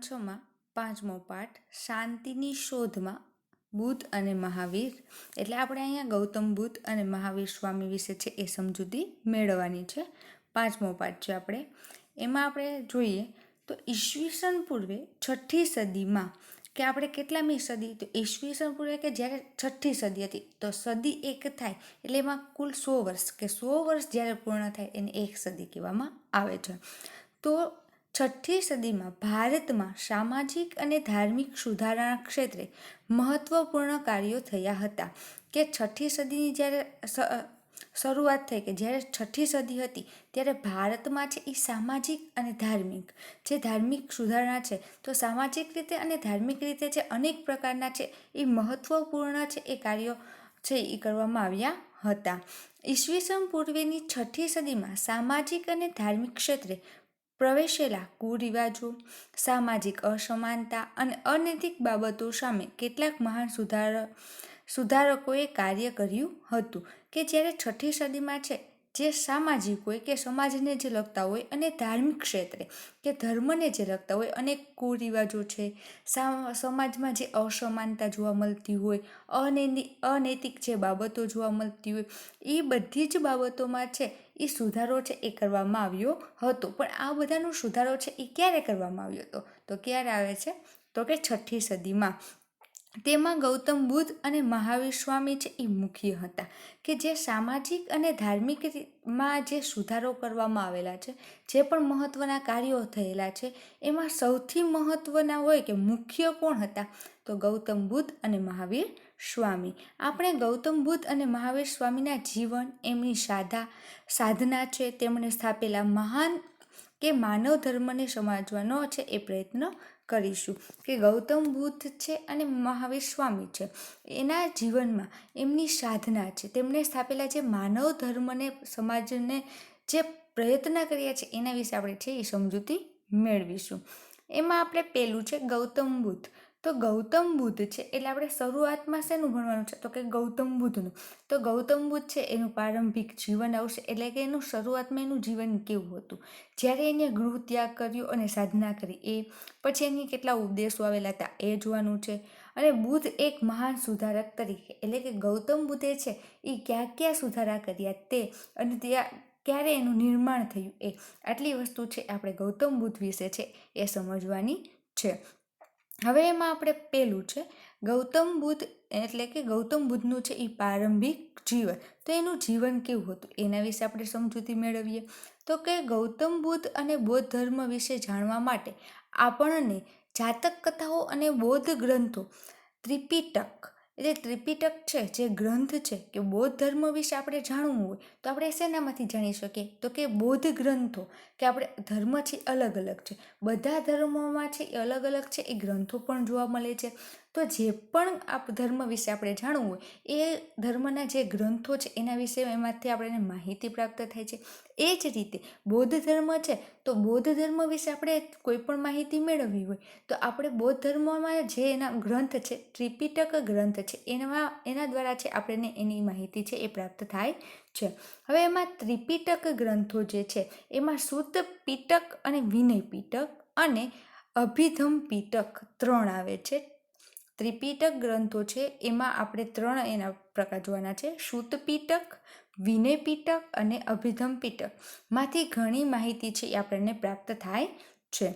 છમાં પાંચમો પાઠ, શાંતિની શોધમાં, બુદ્ધ અને મહાવીર. એટલે આપણે અહીંયા ગૌતમ બુદ્ધ અને મહાવીર સ્વામી વિશે છે એ સમજૂતી મેળવવાની છે. પાંચમો પાઠ છે આપણે. એમાં આપણે જોઈએ તો ઈસવીસન પૂર્વે છઠ્ઠી સદીમાં, કે આપણે કેટલામી સદી? તો ઈસવીસન પૂર્વે કે જ્યારે છઠ્ઠી સદી હતી, તો સદી એક થાય. એટલે એમાં કુલ સો વર્ષ, કે સો વર્ષ જ્યારે પૂર્ણ થાય એને એક સદી કહેવામાં આવે છે. તો છઠ્ઠી સદીમાં ભારતમાં સામાજિક અને ધાર્મિક સુધારણા ક્ષેત્રે મહત્વપૂર્ણ કાર્યો થયા હતા કે છઠ્ઠી સદીની જ્યારે શરૂઆત થઈ કે જ્યારે છઠ્ઠી સદી હતી ત્યારે ભારતમાં છે એ સામાજિક અને ધાર્મિક. જે ધાર્મિક સુધારણા છે, તો સામાજિક રીતે અને ધાર્મિક રીતે જે અનેક પ્રકારના છે એ મહત્વપૂર્ણ છે એ કાર્યો છે એ કરવામાં આવ્યા હતા. ઈસવીસન પૂર્વેની છઠ્ઠી સદીમાં સામાજિક અને ધાર્મિક ક્ષેત્રે પ્રવેશેલા કુરિવાજો, સામાજિક અસમાનતા અને અનૈતિક બાબતો સામે કેટલાક મહાન સુધાર, સુધારકોએ કાર્ય કર્યું હતું કે જ્યારે છઠ્ઠી સદીમાં છે, જે સામાજિક હોય કે સમાજને જે લગતા હોય અને ધાર્મિક ક્ષેત્રે કે ધર્મને જે લગતા હોય અનેક કુરિવાજો છે સમાજમાં જે અસમાનતા જોવા મળતી હોય અનૈતિક જે બાબતો જોવા મળતી હોય, એ બધી જ બાબતોમાં છે એ સુધારો છે એ કરવામાં આવ્યો હતો. પણ આ બધાનો સુધારો છે એ ક્યારે કરવામાં આવ્યો હતો? તો ક્યારે આવે છે? તો કે છઠ્ઠી સદીમાં. તેમાં ગૌતમ બુદ્ધ અને મહાવીર સ્વામી છે એ મુખ્ય હતા કે જે સામાજિક અને ધાર્મિકમાં જે સુધારો કરવામાં આવેલા છે, જે પણ મહત્ત્વના કાર્યો થયેલા છે, એમાં સૌથી મહત્ત્વના હોય કે મુખ્ય કોણ હતા? તો ગૌતમ બુદ્ધ અને મહાવીર સ્વામી. આપણે ગૌતમ બુદ્ધ અને મહાવીર સ્વામીના જીવન, એમની સાધા, સાધના છે, તેમણે સ્થાપેલા મહાન કે માનવ ધર્મને સમાજવાનો છે એ પ્રયત્ન કરીશું કે ગૌતમ બુદ્ધ છે અને મહાવીર સ્વામી છે. એના જીવનમાં એમની સાધના છે. તેમણે સ્થાપેલા જે માનવ ધર્મને, સમાજને જે પ્રયત્ન કર્યા છે એના વિશે આપણે છે એ સમજૂતી મેળવીશું. એમાં આપણે પહેલું છે ગૌતમ બુદ્ધ. તો ગૌતમ બુદ્ધ છે, એટલે આપણે શરૂઆતમાં શેનું ભણવાનું છે? તો કે ગૌતમ બુદ્ધનું. તો ગૌતમ બુદ્ધ છે, એનું પ્રારંભિક જીવન આવશે એટલે કે એનું શરૂઆતમાં એનું જીવન કેવું હતું? જ્યારે એને ગૃહ ત્યાગ કર્યો અને સાધના કરી, એ પછી એની કેટલા ઉપદેશો આવેલા હતા, એ જોવાનું છે. અને બુદ્ધ એક મહાન સુધારક તરીકે, એટલે કે ગૌતમ બુદ્ધે છે, એ ક્યાં ક્યાં સુધારા કર્યા તે અને ત્યાં ક્યારે એનું નિર્માણ થયું, એ આટલી વસ્તુ છે, આપણે ગૌતમ બુદ્ધ વિશે છે, એ સમજવાની છે. હવે એમાં આપણે પહેલું છે, ગૌતમ બુદ્ધ, એટલે કે ગૌતમ બુદ્ધનું છે એ પ્રારંભિક જીવન. તો એનું જીવન કેવું હતું? એના વિશે આપણે સમજૂતી મેળવીએ. તો કે ગૌતમ બુદ્ધ અને બૌદ્ધ ધર્મ વિશે જાણવા માટે આપણને જાતક કથાઓ અને બૌદ્ધ ગ્રંથો, ત્રિપિટક એટલે ત્રિપિટક છે, જે ગ્રંથ છે, કે બૌદ્ધ ધર્મ વિશે આપણે જાણવું હોય, તો આપણે શેનામાંથી જાણી શકીએ? તો કે બૌદ્ધ ગ્રંથો, કે આપણે ધર્મ છે અલગ અલગ છે. બધા ધર્મોમાં છે એ અલગ અલગ છે, એ ગ્રંથો પણ જોવા મળે છે. તો જે પણ આપ ધર્મ વિશે આપણે જાણવું હોય, એ ધર્મના જે ગ્રંથો છે, એના વિશે એમાંથી આપણને માહિતી પ્રાપ્ત થાય છે. એ જ રીતે બૌદ્ધ ધર્મ છે, તો બૌદ્ધ ધર્મ વિશે આપણે કોઈ પણ માહિતી મેળવવી હોય, તો આપણે બૌદ્ધ ધર્મમાં જે એના ગ્રંથ છે, ત્રિપિટક ગ્રંથ છે એના એના દ્વારા છે આપણને એની માહિતી છે, એ પ્રાપ્ત થાય છે. હવે એમાં ત્રિપિટક ગ્રંથો જે છે, એમાં શુદ્ધ પિટક અને વિનય પિટક અને અભિધમ પિટક ત્રણ આવે છે. ત્રિપિટક ગ્રંથો છે, એમાં આપણે ત્રણ એના પ્રકાર જોવાના છે. શુદ્ધ વિનયપીટક વિનય પીટક અને અભિધમ પીટકમાંથી ઘણી માહિતી છે એ આપણને પ્રાપ્ત થાય છે.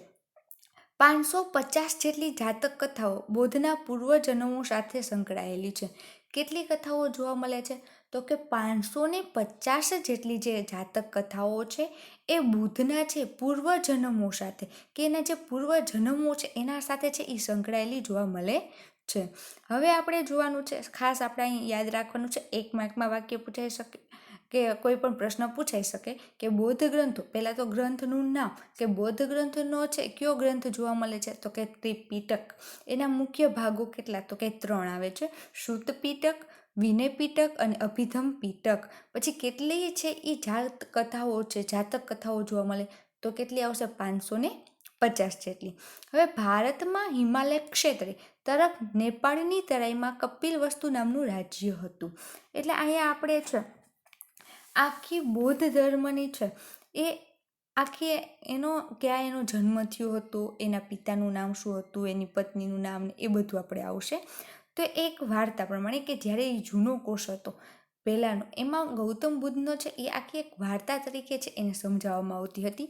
પાંચસો પચાસ જેટલી જાતક કથાઓ બોધના પૂર્વજન્મો સાથે સંકળાયેલી છે. કેટલી કથાઓ જોવા મળે છે? તો કે પાંચસો ને પચાસ જેટલી જે જાતક કથાઓ છે, એ બુદ્ધના છે પૂર્વજન્મો સાથે. કે એના જે પૂર્વજન્મો છે, એના સાથે છે એ સંકળાયેલી જોવા મળે છે. હવે આપણે જોવાનું છે, ખાસ આપણે અહીં યાદ રાખવાનું છે, એક માર્કમાં વાક્ય પૂછાઈ શકે, કે કોઈ પણ પ્રશ્ન પૂછાઈ શકે, કે બૌદ્ધ ગ્રંથો, પહેલાં તો ગ્રંથનું નામ, કે બૌદ્ધ ગ્રંથનો છે, કયો ગ્રંથ જોવા મળે છે, તો કે ત્રિપીટક. એના મુખ્ય ભાગો કેટલા? તો કે ત્રણ આવે છે શુદ્ધ પીટક વિનય પીટક અને અભિધમ પીટક પછી કેટલી છે એ જાત કથાઓ છે, જાતક કથાઓ જોવા મળે, તો કેટલી આવશે? પાંચસો ને પચાસ જેટલી. હવે ભારતમાં હિમાલય ક્ષેત્રે તરફ નેપાળની તરાઈમાં કપિલ વસ્તુ નામનું રાજ્ય હતું. એટલે અહીંયા આપણે છે, આખી બૌદ્ધ ધર્મની છે, એ આખી એનો, ક્યાં એનો જન્મ થયો હતો, એના પિતાનું નામ શું હતું, એની પત્નીનું નામ એ બધું આપણે આવશે. તો એક વાર્તા પ્રમાણે કે જ્યારે એ જૂનો કોષ હતો, પહેલાંનો, એમાં ગૌતમ બુદ્ધનો છે એ આખી એક વાર્તા તરીકે છે એને સમજાવવામાં આવતી હતી.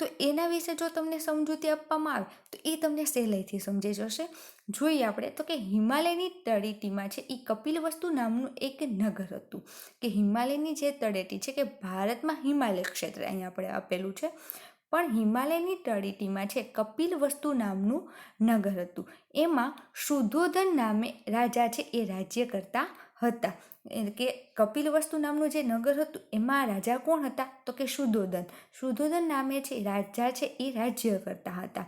તો એના વિશે જો તમને સમજૂતી આપવામાં આવે, તો એ તમને સહેલાઈથી સમજી જશે. જોઈએ આપણે તો કે હિમાલયની તળેટીમાં છે, એ કપિલવસ્તુ નામનું એક નગર હતું. કે હિમાલયની જે તળેટી છે, કે ભારતમાં હિમાલય ક્ષેત્ર અહીંયા આપણે આપેલું છે. પણ હિમાલયની તળેટીમાં છે કપિલવસ્તુ નામનું નગર હતું. એમાં શુદ્ધોધન નામે રાજા છે, એ રાજ્ય કરતા હતા. કે કપિલવસ્તુ નામનું જે નગર હતું, એમાં રાજા કોણ હતા? તો કે શુદ્ધોદન શુદ્ધોદન નામે છે રાજા છે, એ રાજ્ય કરતા હતા.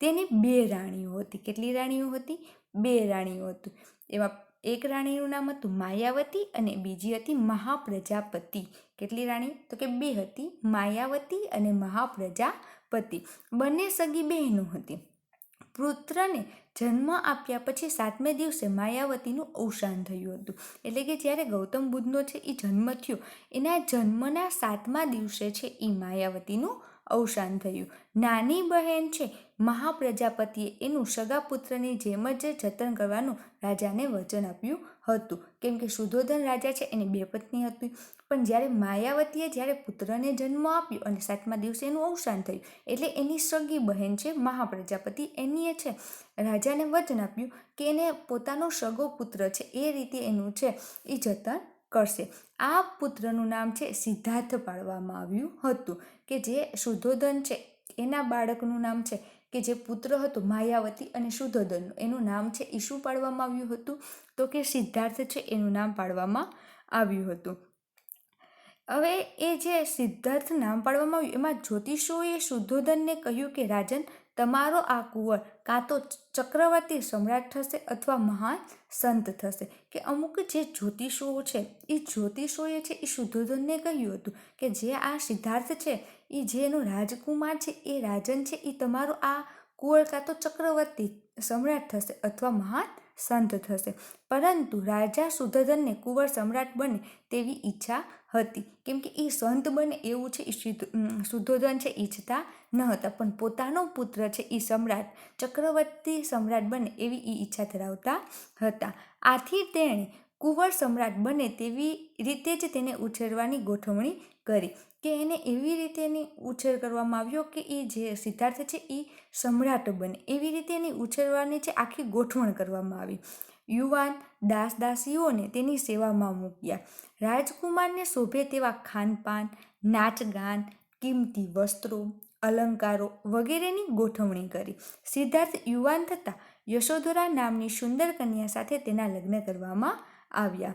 તેની બે રાણીઓ હતી. કેટલી રાણીઓ હતી? બે રાણીઓ હતી. એમાં એક રાણીનું નામ હતું માયાવતી અને બીજી હતી મહાપ્રજાપતિ. કેટલી રાણી? તો કે બે હતી. માયાવતી અને મહાપ્રજાપતિ. બંને સગી બહેનો હતી. પુત્રને જન્મ આપ્યા પછી સાતમે દિવસે માયાવતીનું અવસાન થયું હતું. એટલે કે જ્યારે ગૌતમ બુદ્ધનો છે એ જન્મ થયો, એના જન્મના સાતમા દિવસે છે એ માયાવતીનું અવસાન થયું. નાની બહેન છે, મહાપ્રજાપતિએ એનું સગા પુત્રની જેમ જ જતન કરવાનું રાજાને વચન આપ્યું હતું. કેમ કે સુધોધન રાજા છે, એની બે પત્ની હતી. પણ જ્યારે માયાવતીએ જ્યારે પુત્રને જન્મ આપ્યો અને સાતમા દિવસે એનું અવસાન થયું, એટલે એની સગી બહેન છે મહાપ્રજાપતિ એનીએ છે રાજાને વચન આપ્યું કે એને પોતાનો સગો પુત્ર છે, એ રીતે એનું છે એ જતન કરશે. આ પુત્રનું નામ છે સિદ્ધાર્થ પાડવામાં આવ્યું હતું કે જે શુદ્ધોધન છે, એના બાળકનું નામ છે કે જે પુત્ર હતો માયાવતી અને શુદ્ધોધનનું એનું નામ છે એ શું પાડવામાં આવ્યું હતું. તો કે સિદ્ધાર્થ છે એનું નામ પાડવામાં આવ્યું હતું. હવે એ જે સિદ્ધાર્થ નામ પાડવામાં આવ્યું, એમાં જ્યોતિષોએ શુદ્ધોધનને કહ્યું કે, રાજન, તમારો આ કુંવર કાં તો ચક્રવર્તી સમ્રાટ થશે અથવા મહાન સંત થશે. કે અમુક જે જ્યોતિષો છે, એ જ્યોતિષોએ છે, એ શુદ્ધોધનને કહ્યું હતું કે, જે આ સિદ્ધાર્થ છે એ જેનો રાજકુમાર છે, એ રાજન છે એ તમારો આ કુંવર કાં તો ચક્રવર્તી સમ્રાટ થશે અથવા મહાન સંત થશે. પરંતુ રાજા સુધોધનને કુંવર સમ્રાટ બને તેવી ઈચ્છા હતી. કેમ કે એ સંત બને એવું છે એ સુધોધન છે, ઈચ્છતા ન હતા. પણ પોતાનો પુત્ર છે એ સમ્રાટ, ચક્રવર્તી સમ્રાટ બને એવી એ ઈચ્છા ધરાવતા હતા. આથી તેણે કુંવર સમ્રાટ બને તેવી રીતે જ તેને ઉછેરવાની ગોઠવણી કરી. કે એને એવી રીતે એની ઉછેર કરવામાં આવ્યો કે એ જે સિદ્ધાર્થ છે એ સમ્રાટ બને. એવી રીતે એની ઉછેરવાની છે આખી ગોઠવણ કરવામાં આવી. યુવાન દાસ દાસીઓને તેની સેવામાં મૂક્યા. રાજકુમારને શોભે તેવા ખાનપાન, નાચગાન, કિંમતી વસ્ત્રો, અલંકારો વગેરેની ગોઠવણી કરી. સિદ્ધાર્થ યુવાન થતાં યશોધરા નામની સુંદર કન્યા સાથે તેના લગ્ન કરવામાં આવ્યા.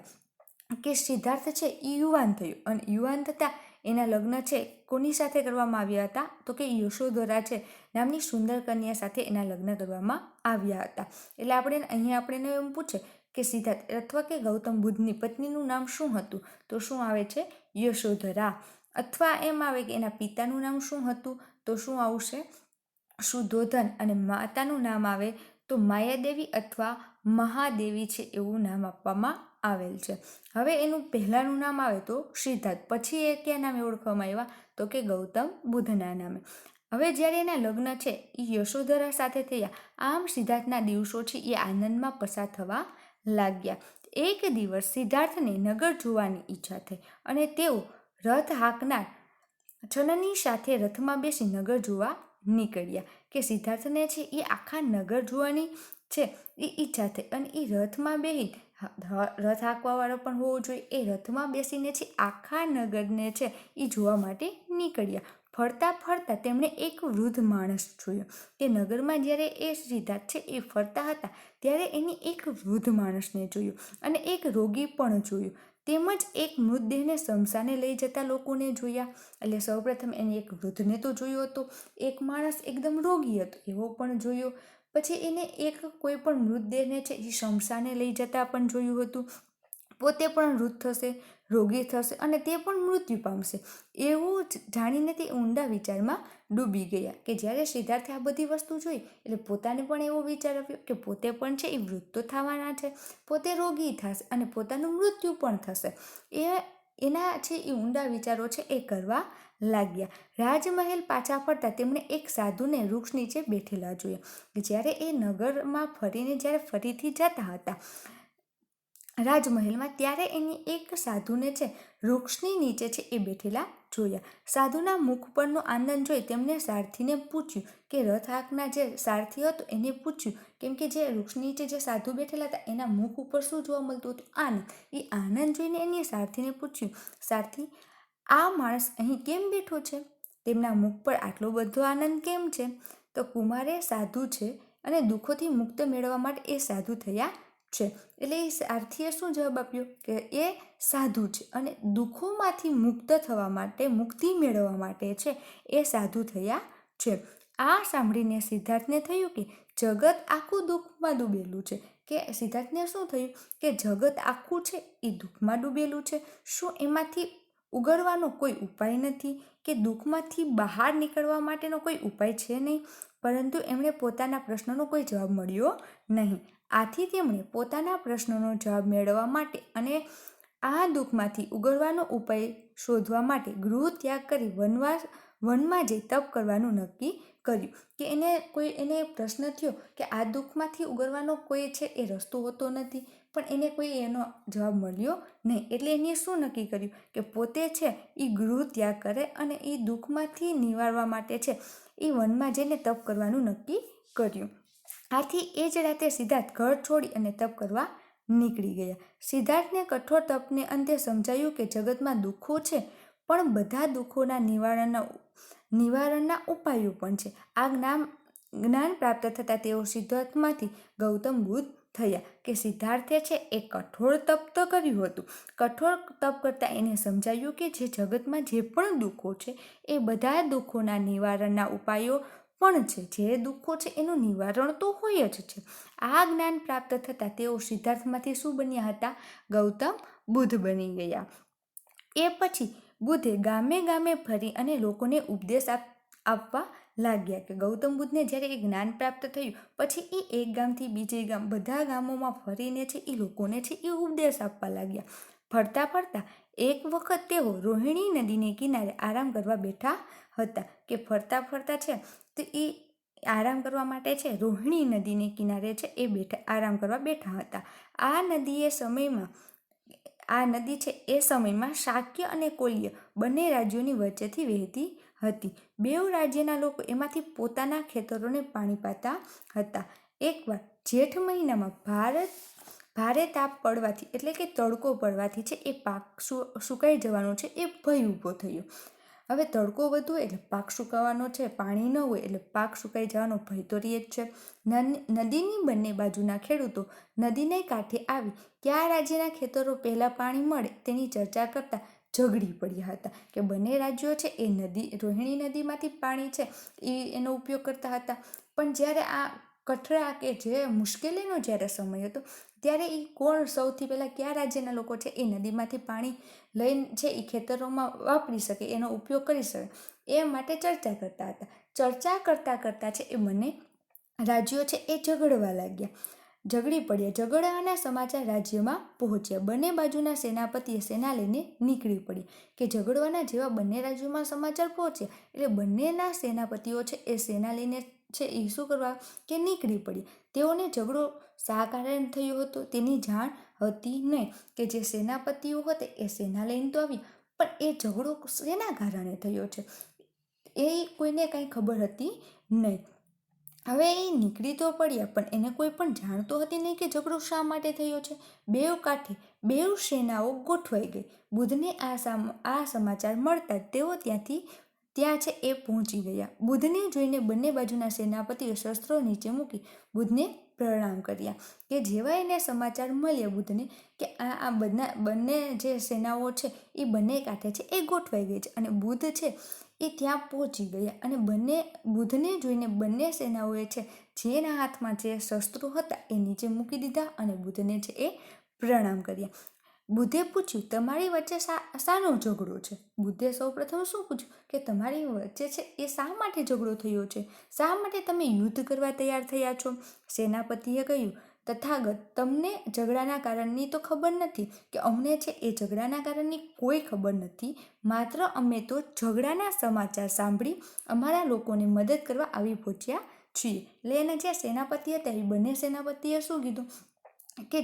કે સિદ્ધાર્થ છે એ યુવાન થયું અને યુવાન થતાં એના લગ્ન છે, કોની સાથે કરવામાં આવ્યા હતા? તો કે યશોધરા છે, નામની સુંદર કન્યા સાથે એના લગ્ન કરવામાં આવ્યા હતા. એટલે આપણે અહીંયા આપણે એમ પૂછે કે સિદ્ધાર્થ અથવા કે ગૌતમ બુદ્ધની પત્નીનું નામ શું હતું? તો શું આવે છે? યશોધરા અથવા એમ આવે કે એના પિતાનું નામ શું હતું? તો શું આવશે? શુદ્ધોધન અને માતાનું નામ આવે તો માયાદેવી અથવા મહાદેવી છે એવું નામ આપવામાં આવેલ છે. હવે એનું પહેલાંનું નામ આવે તો સિદ્ધાર્થ પછી એ ક્યાં નામે ઓળખવામાં આવ્યા? તો કે ગૌતમ બુદ્ધના નામે. હવે જ્યારે એના લગ્ન છે એ યશોધરા સાથે થયા. આમ સિદ્ધાર્થના દિવસો છે એ આનંદમાં પસાર થવા લાગ્યા. એક દિવસ સિદ્ધાર્થને નગર જોવાની ઈચ્છા થઈ અને તેઓ રથ હાંકનાર છનની સાથે રથમાં બેસી નગર જોવા નીકળ્યા કે સિદ્ધાર્થને છે એ આખા નગર જોવાની છે એ ઈચ્છા થઈ અને એ રથમાં બેસી રથ હાંકવાવાળો પણ હોવો જોઈએ. એ રથમાં બેસીને છે આખા નગરને છે, એ જોવા માટે નીકળ્યા. ફરતા ફરતા તેમણે એક વૃદ્ધ માણસ જોયો. કે નગરમાં જ્યારે એ સિદ્ધાર્થ છે, એ ફરતા હતા, ત્યારે એની એક વૃદ્ધ માણસને જોયું અને એક રોગી પણ જોયું. તેમજ એક મૃતદેહને શમશાને લઈ જતા લોકોને જોયા. એટલે સૌપ્રથમ એને એક વૃદ્ધને તો જોયો હતો. એક માણસ એકદમ રોગી હતો, એવો પણ જોયો. પછી એને એક કોઈ પણ મૃતદેહને છે એ શમશાને લઈ જતા પણ જોયું હતું. પોતે પણ મૃત થશે, રોગી થશે અને તે પણ મૃત્યુ પામશે. એવું જાણીને તે ઊંડા વિચારમાં ડૂબી ગયા કે જ્યારે સિદ્ધાર્થે આ બધી વસ્તુ જોઈ એટલે પોતાને પણ એવો વિચાર આવ્યો કે પોતે પણ છે એ મૃત તો થવાના છે. પોતે રોગી થશે અને પોતાનું મૃત્યુ પણ થશે. એ, એના છે એ ઊંડા વિચારો છે એ કરવા લાગ્યા. રાજમહેલ પાછા ફરતા તેમણે એક સાધુને વૃક્ષ નીચે બેઠેલા જોયા. જ્યારે એ નગરમાં ફરીને જ્યારે ફરીથી જતા હતા રાજમહેલમાં, ત્યારે એની એક સાધુને છે, વૃક્ષની નીચે છે એ બેઠેલા જોયા. સાધુના મુખ પરનો આનંદ જોઈ તેમણે સારથીને પૂછ્યું કે, રથ હાંકના જે સારથી હતો એને પૂછ્યું કેમ કે જે વૃક્ષ નીચે જે સાધુ બેઠેલા હતા એના મુખ ઉપર શું જોવા મળતું હતું? આનંદ એ આનંદ જોઈને એની સારથીને પૂછ્યું, સારથી આ માણસ અહીં કેમ બેઠો છે? તેમના મુખ પર આટલો બધો આનંદ કેમ છે? તો કુમારે સાધુ છે અને દુઃખોથી મુક્ત મેળવવા માટે એ સાધુ થયા છે. એટલે એ સારથીએ શું જવાબ આપ્યો? કે એ સાધુ છે અને દુઃખોમાંથી મુક્ત થવા માટે, મુક્તિ મેળવવા માટે છે એ સાધુ થયા છે. આ સાંભળીને સિદ્ધાર્થને થયું કે જગત આખું દુઃખમાં ડૂબેલું છે. કે સિદ્ધાર્થને શું થયું? કે જગત આખું છે એ દુઃખમાં ડૂબેલું છે. શું એમાંથી ઉગરવાનો કોઈ ઉપાય નથી કે દુઃખમાંથી બહાર નીકળવા માટેનો કોઈ ઉપાય છે નહીં. પરંતુ એમણે પોતાના પ્રશ્નનો કોઈ જવાબ મળ્યો નહીં. આથી તેમણે પોતાના પ્રશ્નનો જવાબ મેળવવા માટે અને આ દુઃખમાંથી ઉગરવાનો ઉપાય શોધવા માટે ગૃહ ત્યાગ કરી વનવાસ, વનમાં જઈ તપ કરવાનું નક્કી કર્યું કે એને કોઈ, એને પ્રશ્ન થયો કે આ દુઃખમાંથી ઉગરવાનો કોઈ છે એ રસ્તો હોતો નથી. પણ એને કોઈ એનો જવાબ મળ્યો નહીં. એટલે એને શું નક્કી કર્યું? કે પોતે છે એ ગૃહ ત્યાગ કરે અને એ દુઃખમાંથી નિવારવા માટે છે. એ વનમાં જઈને તપ કરવાનું નક્કી કર્યું. આથી એ જ રાતે સિદ્ધાર્થ ઘર છોડી અને તપ કરવા નીકળી ગયા. સિદ્ધાર્થને કઠોર તપને અંતે સમજાયું કે જગતમાં દુઃખો છે, પણ બધા દુઃખોના નિવારણના નિવારણના ઉપાયો પણ છે. આ જ્ઞાન જ્ઞાન પ્રાપ્ત થતાં તેઓ સિદ્ધાર્થમાંથી ગૌતમ બુદ્ધ થયા કે સિદ્ધાર્થે છે એ કઠોર તપ તો કર્યું હતું. કઠોર તપ કરતાં એને સમજાયું કે જે જગતમાં જે પણ દુઃખો છે એ બધા દુઃખોના નિવારણના ઉપાયો પણ છે. જે દુઃખો છે એનું નિવારણ તો હોય જ છે. આ જ્ઞાન પ્રાપ્ત થતાં તેઓ સિદ્ધાર્થમાંથી શું બન્યા હતા? ગૌતમ બુદ્ધ બની ગયા. એ પછી બુદ્ધે ગામે ગામે ફરી અને લોકોને ઉપદેશ આપ, આપવા લાગ્યા કે ગૌતમ બુદ્ધને જ્યારે એ જ્ઞાન પ્રાપ્ત થયું, પછી એ એક ગામથી બીજે ગામ બધા ગામોમાં ફરીને છે એ લોકોને છે એ ઉપદેશ આપવા લાગ્યા. ફરતા ફરતા એક વખત તેઓ રોહિણી નદીને કિનારે આરામ કરવા બેઠા હતા કે ફરતા ફરતા છે તો એ આરામ કરવા માટે છે રોહિણી નદીને કિનારે છે એ બેઠા, આરામ કરવા બેઠા હતા. આ નદીએ સમયમાં, આ નદી છે એ સમયમાં શાક્ય અને કોલ્ય બંને રાજ્યોની વચ્ચેથી વહેતી હતી. બેઉ રાજ્યના લોકો એમાંથી પોતાના ખેતરોને પાણી પાતા હતા. એકવાર જેઠ મહિનામાં ભારત, ભારે તાપ પડવાથી એટલે કે તડકો પડવાથી છે એ પાક સુકાઈ જવાનો છે એ ભય ઊભો થયો. હવે તડકો વધુ એટલે પાક સુકાવાનો છે, પાણી ન હોય એટલે પાક સુકાઈ જવાનો ભય તો રહે જ છે. નદીની બંને બાજુના ખેડૂતો નદીને કાંઠે આવી. કયા રાજ્યના ખેતરો પહેલાં પાણી મળે તેની ચર્ચા કરતા ઝઘડી પડ્યા હતા કે બંને રાજ્યો છે એ નદી, રોહિણી નદીમાંથી પાણી છે એ એનો ઉપયોગ કરતા હતા. પણ જ્યારે આ કઠરા કે જે મુશ્કેલીનો જ્યારે સમય હતો, ત્યારે એ કોણ સૌથી પહેલાં કયા રાજ્યના લોકો છે એ નદીમાંથી પાણી લઈને છે એ ખેતરોમાં વાપરી શકે, એનો ઉપયોગ કરી શકે, એ માટે ચર્ચા કરતા હતા. ચર્ચા કરતાં કરતાં છે એ મને રાજ્યો છે એ ઝઘડવા લાગ્યા. ઝઘડી પડ્યા. ઝઘડાના સમાચાર રાજ્યમાં પહોંચ્યા. બંને બાજુના સેનાપતિએ સેના લઈને નીકળી પડી કે ઝઘડવાના જેવા બંને રાજ્યોમાં સમાચાર પહોંચ્યા એટલે બંનેના સેનાપતિઓ છે એ સેના લઈને છે એ શું કરવા કે નીકળી પડી તેઓને ઝઘડો શા કારણે થયો હતો તેની જાણ હતી નહીં કે જે સેનાપતિઓ હતા એ સેના લઈને તો આવી પણ એ ઝઘડો શેના કારણે થયો છે એ કોઈને કાંઈ ખબર હતી નહીં. હવે એ નીકળી તો પડ્યા, પણ એને કોઈ પણ જાણતો હતી નહીં કે ઝઘડો શા માટે થયો છે. બેઉ કાંઠે, બેઉ સેનાઓ ગોઠવાઈ ગઈ. બુધને આ આ સમાચાર મળતા તેઓ ત્યાંથી, ત્યાં છે એ પહોંચી ગયા. બુધને જોઈને બંને બાજુના સેનાપતિએ શસ્ત્રો નીચે મૂકી બુધને પ્રણામ કર્યા. કે જેવા એને સમાચાર મળ્યા બુધને કે આ આ બધા બંને જે સેનાઓ છે એ બંને કાંઠે છે એ ગોઠવાઈ ગઈ છે. અને બુધ છે એ ત્યાં પહોંચી ગયા અને બંને બુદ્ધને જોઈને બંને સેનાઓએ છે જેના હાથમાં જે શસ્ત્રો હતા એ નીચે મૂકી દીધા અને બુદ્ધને છે એ પ્રણામ કર્યા. બુદ્ધે પૂછ્યું, તમારી વચ્ચે શાનો ઝઘડો છે? બુદ્ધે સૌપ્રથમ શું પૂછ્યું, કે તમારી વચ્ચે છે એ શા માટે ઝઘડો થયો છે? શા માટે તમે યુદ્ધ કરવા તૈયાર થયા છો? સેનાપતિએ કહ્યું તથાગત તમને ઝઘડાના કારણની તો ખબર નથી કે અમને છે એ ઝઘડાના કારણની કોઈ ખબર નથી. માત્ર અમે તો ઝઘડાના સમાચાર સાંભળી અમારા લોકોને મદદ કરવા આવી પહોંચ્યા છીએ. એટલે એના જે સેનાપતિ હતા એ બંને સેનાપતિએ શું કીધું? કે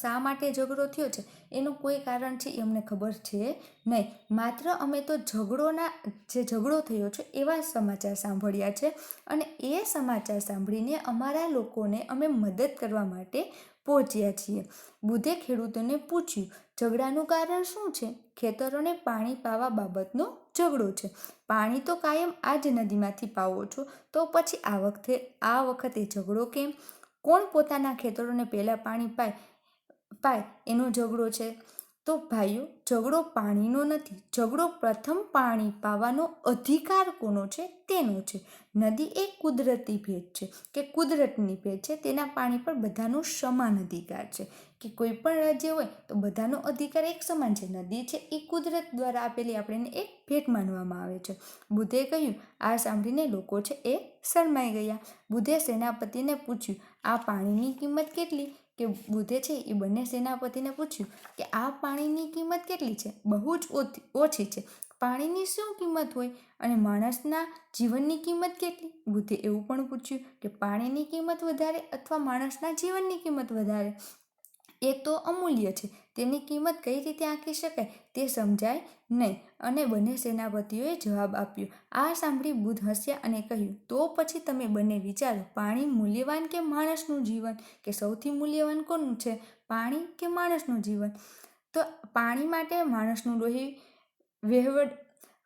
શા માટે ઝઘડો થયો છે, એનું કોઈ કારણ છે એ અમને ખબર છે નહીં. માત્ર અમે તો ઝઘડોના, જે ઝઘડો થયો છે એવા સમાચાર સાંભળ્યા છે અને એ સમાચાર સાંભળીને અમારા લોકોને અમે મદદ કરવા માટે પહોંચ્યા છીએ. બુધે ખેડૂતોને પૂછ્યું, ઝઘડાનું કારણ શું છે? ખેતરોને પાણી પાવા બાબતનો ઝઘડો છે. પાણી તો કાયમ આ જ નદીમાંથી પાવો છો. તો પછી આ વખતે આ વખતે ઝઘડો કેમ? કોણ પોતાના ખેતરોને પહેલાં પાણી પાય પાય? એનો ઝઘડો છે. તો ભાઈઓ, ઝઘડો પાણીનો નથી. ઝઘડો પ્રથમ પાણી પાવાનો અધિકાર કોનો છે? તેનો છે. નદી એ કુદરતી ભેટ છે કે કુદરતની ભેટ છે. તેના પાણી પર બધાનો સમાન અધિકાર છે. કે કોઈ પણ રાજ્ય હોય તો બધાનો અધિકાર એક સમાન છે. નદી છે એ કુદરત દ્વારા આપેલી આપણને એક ભેટ માનવામાં આવે છે. બુદ્ધે કહ્યું, આ સાંભળીને લોકો છે એ શરમાઈ ગયા. બુદ્ધે સેનાપતિને પૂછ્યું આ પાણીની કિંમત કેટલી? કે બુદ્ધે છે એ બંને સેનાપતિને પૂછ્યું કે આ પાણીની કિંમત કેટલી છે? બહુ જ ઓછી છે. પાણીની શું કિંમત હોય? અને માણસના જીવનની કિંમત કેટલી? બુદ્ધે એવું પણ પૂછ્યું કે પાણીની કિંમત વધારે અથવા માણસના જીવનની કિંમત વધારે? એ તો અમૂલ્ય છે. તેની કિંમત કઈ રીતે આંકી શકાય તે સમજાય નહીં અને બંને સેનાપતિઓએ જવાબ આપ્યો. આ સાંભળી બુદ્ધ હસ્યા અને કહ્યું, તો પછી તમે બંને વિચારો, પાણી મૂલ્યવાન કે માણસનું જીવન? કે સૌથી મૂલ્યવાન કોનું છે, પાણી કે માણસનું જીવન? તો પાણી માટે માણસનું લોહી વહેવડ,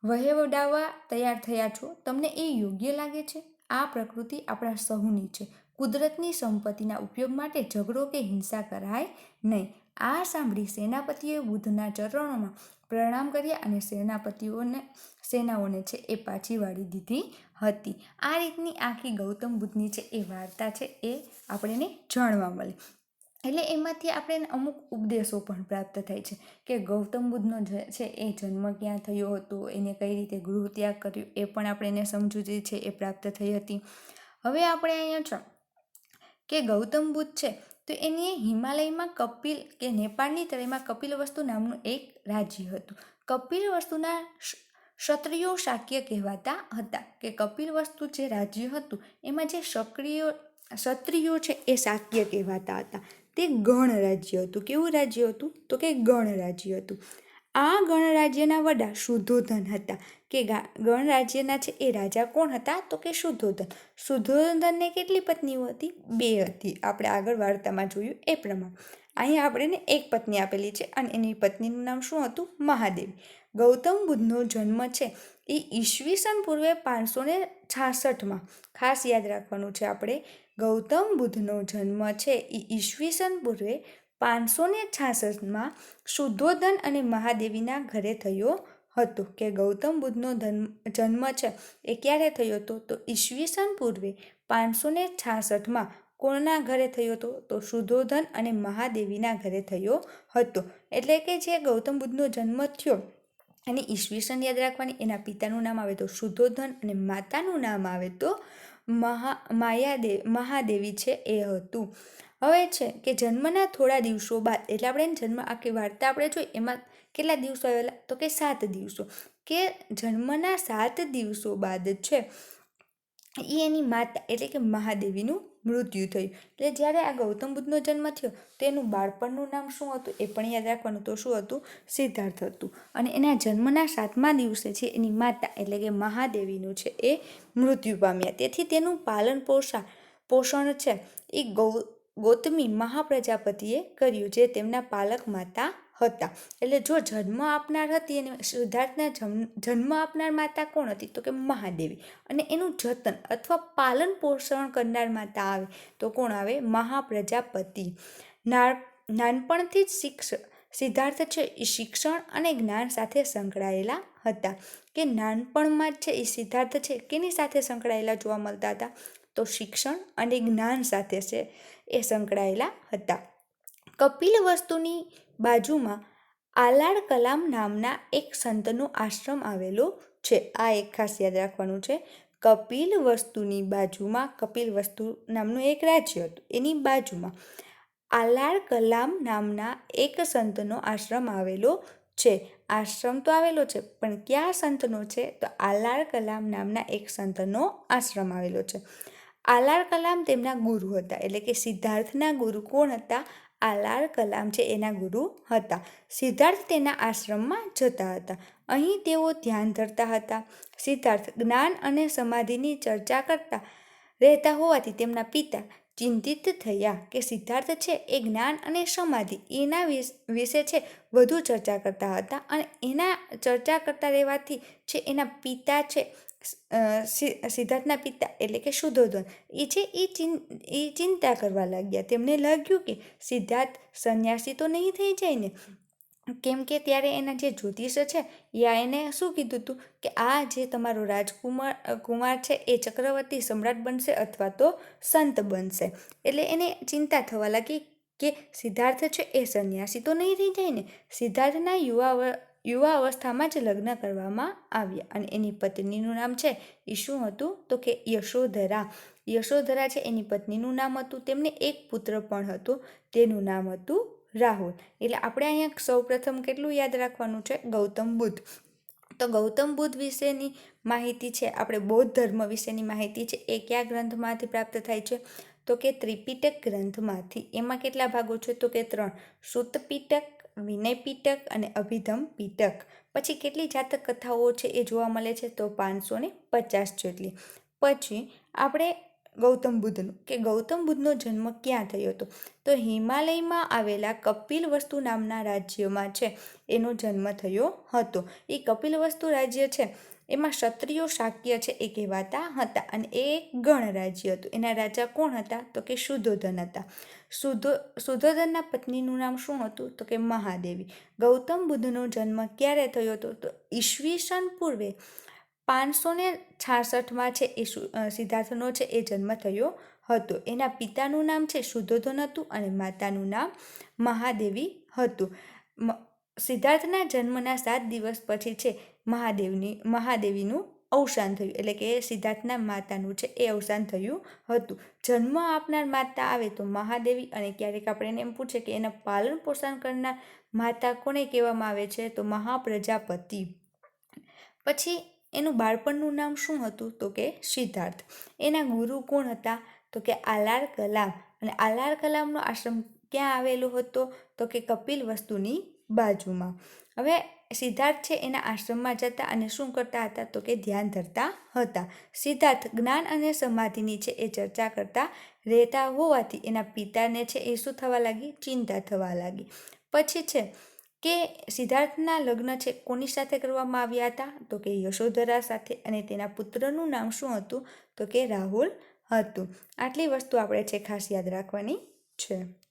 વહેવડાવવા તૈયાર થયા છો. તમને એ યોગ્ય લાગે છે? આ પ્રકૃતિ આપણા સહુની છે. કુદરતની સંપત્તિના ઉપયોગ માટે ઝઘડો કે હિંસા કરાય નહીં. આ સાંભળી સેનાપતિએ બુદ્ધના ચરણોમાં પ્રણામ કર્યા અને સેનાપતિઓને, સેનાઓને છે એ પાછી વાળી દીધી હતી. આ રીતની આખી ગૌતમ બુદ્ધની છે એ વાર્તા છે એ આપણને જાણવા મળી. એટલે એમાંથી આપણે અમુક ઉપદેશો પણ પ્રાપ્ત થાય છે કે ગૌતમ બુદ્ધનો છે એ જન્મ ક્યાં થયો હતો, એને કઈ રીતે ગૃહ ત્યાગ કર્યો એ પણ આપણે એને સમજૂતી છે એ પ્રાપ્ત થઈ હતી. હવે આપણે અહીંયા છો કે ગૌતમ બુદ્ધ છે, તો એની હિમાલયમાં કપિલ કે નેપાળની તળેમાં કપિલ વસ્તુ નામનું એક રાજ્ય હતું. કપિલ વસ્તુના ક્ષત્રિયો શાક્ય કહેવાતા હતા કે કપિલ વસ્તુ જે રાજ્ય હતું, એમાં જે સક્રિય ક્ષત્રિયો છે એ શાક્ય કહેવાતા હતા. તે ગણ રાજ્ય હતું. કેવું રાજ્ય હતું? તો કે ગણ રાજ્ય હતું. આ ગણરાજ્યના વડા શુદ્ધોધન હતા. કે ગણરાજ્યના છે એ રાજા કોણ હતા? તો કે શુદ્ધોધન શુદ્ધોધનને કેટલી પત્નીઓ હતી? બે હતી. આપણે આગળ વાર્તામાં જોયું એ પ્રમાણે. અહીંયા આપણને એક પત્ની આપેલી છે અને એની પત્નીનું નામ શું હતું? મહાદેવી. ગૌતમ બુદ્ધનો જન્મ છે એ ઈસવીસન પૂર્વે પાંચસો ને છાસઠમાં. ખાસ યાદ રાખવાનું છે આપણે. ગૌતમ બુદ્ધનો જન્મ છે એ ઈસવીસન પૂર્વે પાંચસો ને છાસઠમાં શુદ્ધોધન અને મહાદેવીના ઘરે થયો હતો કે ગૌતમ બુદ્ધનો જન્મ છે. એ ક્યારે થયો હતો? તો ઈસવીસન પૂર્વે પાંચસો ને છાસઠમાં કોણના ઘરે થયો હતો? તો શુદ્ધોધન અને મહાદેવીના ઘરે થયો હતો. એટલે કે જે ગૌતમ બુદ્ધનો જન્મ થયો અને ઈસવીસન યાદ રાખવાની, એના પિતાનું નામ આવે તો શુદ્ધોધન અને માતાનું નામ આવે તો મહા માયાદેવ મહાદેવી છે એ હતું. હવે છે કે જન્મના થોડા દિવસો બાદ, એટલે આપણે જન્મ, આખી વાર્તા આપણે જોઈ એમાં કેટલા દિવસો આવેલા? તો કે સાત દિવસો. કે જન્મના સાત દિવસો બાદ છે એ એની માતા, એટલે કે મહાદેવીનું મૃત્યુ થયું. એટલે જ્યારે આ ગૌતમ બુદ્ધનો જન્મ થયો, તો એનું બાળપણનું નામ શું હતું? એ પણ યાદ રાખવાનું તો શું હતું? સિદ્ધાર્થ હતું. અને એના જન્મના સાતમા દિવસે છે, એની માતા, એટલે કે મહાદેવીનું છે, એ મૃત્યુ પામ્યા. તેથી તેનું પાલન પોષણ પોષણ છે એ ગૌ ગૌતમી મહાપ્રજાપતિએ કર્યું જે તેમના પાલક માતા હતા. એટલે જો જન્મ આપનાર હતી અને સિદ્ધાર્થના જન્મ આપનાર માતા કોણ હતી? તો કે મહાદેવી. અને એનું જતન અથવા પાલન પોષણ કરનાર માતા આવે તો કોણ આવે? મહાપ્રજાપતિ. નાનપણથી જ શિક્ષ, સિદ્ધાર્થ છે એ શિક્ષણ અને જ્ઞાન સાથે સંકળાયેલા હતા. કે નાનપણમાં જ છે એ સિદ્ધાર્થ છે, કેની સાથે સંકળાયેલા જોવા મળતા હતા? તો શિક્ષણ અને જ્ઞાન સાથે છે એ સંકળાયેલા હતા. કપિલ વસ્તુની બાજુમાં આલાડ કલામ નામના એક સંતનો આશ્રમ આવેલો છે. આ એક ખાસ યાદ રાખવાનું છે. કપિલ વસ્તુની બાજુમાં કપિલ વસ્તુ નામનું એક રાજ્ય હતું. એની બાજુમાં આલાર કલામ નામના એક સંતનો આશ્રમ આવેલો છે. આશ્રમ તો આવેલો છે, પણ કયા સંતનો છે? તો આલાર કલામ નામના એક સંતનો આશ્રમ આવેલો છે. આલાર કલામ તેમના ગુરુ હતા. એટલે કે સિદ્ધાર્થના ગુરુ કોણ હતા? આલાર કલામ છે એના ગુરુ હતા. સિદ્ધાર્થ તેના આશ્રમમાં જતા હતા. અહીં તેઓ ધ્યાન ધરતા હતા. સિદ્ધાર્થ જ્ઞાન અને સમાધિની ચર્ચા કરતા રહેતા હોવાથી તેમના પિતા ચિંતિત થયા કે સિદ્ધાર્થ છે એ જ્ઞાન અને સમાધિ એના વિશે છે વધુ ચર્ચા કરતા હતા અને એના ચર્ચા કરતા રહેવાથી છે એના પિતા છે સિદ્ધાર્થના પિતા એટલે કે શુદ્ધોધન એ છે એ ચિં એ ચિંતા કરવા લાગ્યા. તેમને લાગ્યું કે સિદ્ધાર્થ સંન્યાસી તો નહીં થઈ જાય ને. કેમ કે ત્યારે એના જે જ્યોતિષ છે યા એને શું કીધું હતું કે આ જે તમારો રાજકુમાર કુમાર છે, એ ચક્રવર્તી સમ્રાટ બનશે અથવા તો સંત બનશે. એટલે એને ચિંતા થવા લાગી કે સિદ્ધાર્થ છે, એ સંન્યાસી તો નહીં થઈ જાય ને. સિદ્ધાર્થના યુવા યુવા અવસ્થામાં જ લગ્ન કરવામાં આવ્યા અને એની પત્નીનું નામ છે એ શું હતું? તો કે યશોધરા. યશોધરા છે એની પત્નીનું નામ હતું, તેમને એક પુત્ર પણ હતો, તેનું નામ હતું રાહુલ. એટલે આપણે અહીંયા સૌપ્રથમ કેટલું યાદ રાખવાનું છે? ગૌતમ બુદ્ધ. તો ગૌતમ બુદ્ધ વિશેની માહિતી છે, આપણે બૌદ્ધ ધર્મ વિશેની માહિતી છે, એ કયા ગ્રંથમાંથી પ્રાપ્ત થાય છે? તો કે ત્રિપિટક ગ્રંથમાંથી. એમાં કેટલા ભાગો છે? તો કે ત્રણ. સુત પિટક વિનય પીટક અને અભિધમ પીટક. પછી કેટલી જાતક કથાઓ છે એ જોવા મળે છે? તો પાંચસો ને પચાસ જેટલી. પછી આપણે ગૌતમ બુદ્ધનું. કે ગૌતમ બુદ્ધનો જન્મ ક્યાં થયો હતો? તો હિમાલયમાં આવેલા કપિલ વસ્તુ નામના રાજ્યમાં છે. એનો જન્મ થયો હતો. એ કપિલ વસ્તુ રાજ્ય છે. એમાં ક્ષત્રિયો શાક્ય છે. એ કહેવાતા હતા. અને એ એક ગણ હતું. એના રાજા કોણ હતા? તો કે શુદ્ધોધન હતા. શુદ્ધો શુદ્ધોધનના પત્નીનું નામ શું હતું? તો કે મહાદેવી. ગૌતમ બુદ્ધનો જન્મ ક્યારે થયો હતો? તો ઈસવીસન પૂર્વે પાંચસો ને છાસઠમાં છે એ સિદ્ધાર્થનો છે એ જન્મ થયો હતો. એના પિતાનું નામ છે શુદ્ધોધન હતું અને માતાનું નામ મહાદેવી હતું. સિદ્ધાર્થના જન્મના સાત દિવસ પછી છે મહાદેવની, મહાદેવીનું અવસાન થયું. એટલે કે સિદ્ધાર્થના માતાનું છે એ અવસાન થયું હતું. જન્મ આપનાર માતા આવે તો મહાદેવી અને ક્યારેક આપણે એને એમ પૂછે કે એના પાલન પોષણ કરનાર માતા કોને કહેવામાં આવે છે? તો મહાપ્રજાપતિ. પછી એનું બાળપણનું નામ શું હતું? તો કે સિદ્ધાર્થ. એના ગુરુ કોણ હતા? તો કે આલાર કલામ. અને આલાર કલામનો આશ્રમ ક્યાં આવેલો હતો? તો કે કપિલ વસ્તુની બાજુમાં. હવે સિદ્ધાર્થ છે એના આશ્રમમાં જતા અને શું કરતા હતા? તો કે ધ્યાન ધરતા હતા. સિદ્ધાર્થ જ્ઞાન અને સમાધિની છે એ ચર્ચા કરતા રહેતા હોવાથી એના પિતાને છે એ શું થવા લાગી? ચિંતા થવા લાગી. પછી છે કે સિદ્ધાર્થના લગ્ન છે, કોની સાથે કરવામાં આવ્યા હતા? તો કે યશોધરા સાથે. અને તેના પુત્રનું નામ શું હતું? તો કે રાહુલ હતું. આટલી વસ્તુ આપણે છે ખાસ યાદ રાખવાની છે.